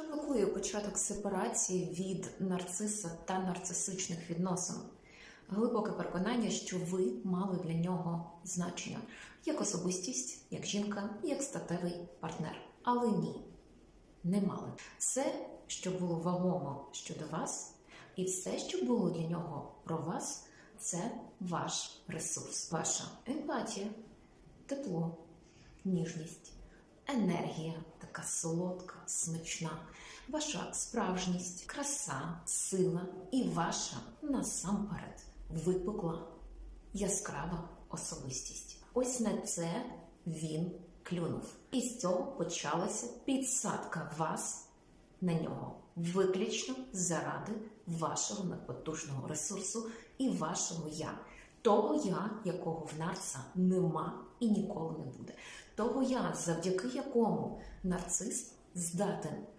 Що блокує початок сепарації від нарциса та нарцисичних відносин? Глибоке переконання, що ви мали для нього значення як особистість, як жінка, як статевий партнер. Але ні, не мали. Все, що було вагомо щодо вас, і все, що було для нього про вас, це ваш ресурс, ваша емпатія, тепло, ніжність, енергія, така солодка, смачна, ваша справжність, краса, сила і ваша насамперед випукла яскрава особистість. Ось на це він клюнув. І з цього почалася підсадка вас на нього виключно заради вашого надпотужного ресурсу і вашого я. Того я, якого в нарца нема і ніколи не буде. Того я, завдяки якому нарцис здатен